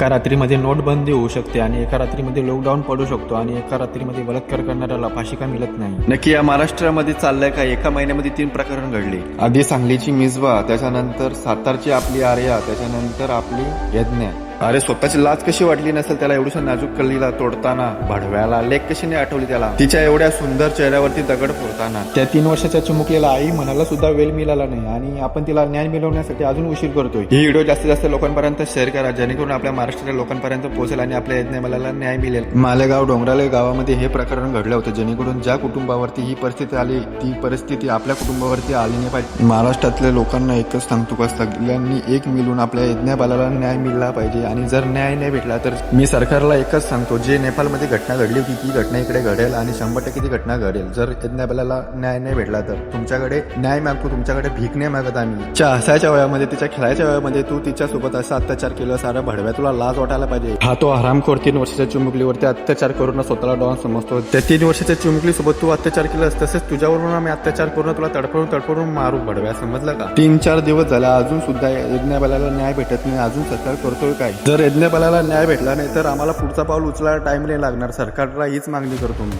एका रात्रीमध्ये नोटबंदी होऊ शकते आणि एका रात्रीमध्ये लॉकडाऊन पडू शकतो आणि एका रात्रीमध्ये बलात्कार करणाऱ्याला फाशी का मिळत नाही? नक्की या महाराष्ट्रामध्ये चाललंय का? एका महिन्यामध्ये तीन प्रकरण घडले. आधी सांगलीची मिसबा त्याच्यानंतर सातारची आपली आर्या त्याच्यानंतर आपली यज्ञ. अरे स्वतःची लाज कशी वाटली नसेल त्याला? एवढ्या नाजूक कल्लीला तोडताना भडव्याला लेख कशी नाही आठवली त्याला? तिच्या एवढ्या सुंदर चेहऱ्यावरती दगड फोडताना. त्या तीन वर्षाच्या चिमुकलेला आई म्हणाला सुद्धा वेळ मिळाला नाही आणि आपण तिला न्याय मिळवण्यासाठी अजून उशीर करतोय. ही व्हिडिओ जास्तीत जास्त लोकांपर्यंत शेअर करा जेणेकरून आपल्या महाराष्ट्राच्या लोकांपर्यंत पोहोचेल आणि आपल्या यज्ञाला न्याय मिळेल. मालेगाव डोंगराले गावामध्ये हे प्रकरण घडलं होतं जेणेकरून ज्या कुटुंबावरती ही परिस्थिती आली ती परिस्थिती आपल्या कुटुंबावरती आली नाही पाहिजे. महाराष्ट्रातल्या लोकांना एकच सांगतो का सगळ्यांनी एक मिळून आपल्या यज्ञाबाला न्याय मिळला पाहिजे. आणि जर न्याय नाही भेटला तर मी सरकारला एकच सांगतो जे नेपाळमध्ये घटना घडली होती ती घटना इकडे घडेल आणि शंभर टक्के ती घटना घडेल. जर यज्ञाबाला न्याय नाही भेटला तर तुमच्याकडे न्याय मागतो तुमच्याकडे भीक नाही मागत आम्ही. तिच्या हसायच्या वयामध्ये तिच्या खेळायच्या वयामध्ये तू तिच्यासोबत असा अत्याचार केला सारा भडव्या तुला लाज वाटायला पाहिजे. हा तो हरामखोर तीन वर्षाच्या चिमुकलीवरती अत्याचार करून स्वतःला डॉन समजतो. त्या तीन वर्षाच्या चिमुकली सोबत तू अत्याचार केलास तसेच तुझ्यावरून आम्ही अत्याचार करून तुला तडफडून तडफडून मारू भडव्या समजलं का? तीन चार दिवस झाला अजून सुद्धा यज्ञाबाला न्याय भेटत नाही अजून सरकार करतोय काय? जर यज्ञपालाला न्याय भेटला नाही तर आम्हाला पुढचा पाऊल उचलायला टाइम नाही लागणार. सरकारला हीच मागणी करतो मी.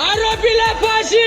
आरोपीला फाशी!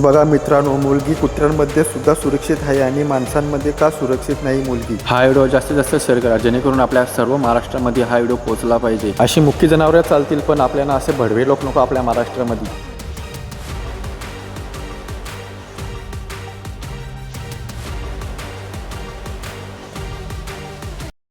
बघा मित्रांनो मुलगी कुत्र्यांमध्ये सुद्धा सुरक्षित आहे आणि माणसांमध्ये का सुरक्षित नाही मुलगी? हा व्हिडिओ जास्तीत जास्त शेअर करा जेणेकरून आपल्या सर्व महाराष्ट्रामध्ये हा व्हिडिओ पोहोचला पाहिजे. अशी मुख्य जनावरं चालतील पण आपल्याला असे भडवे लोक नको आपल्या महाराष्ट्रामध्ये.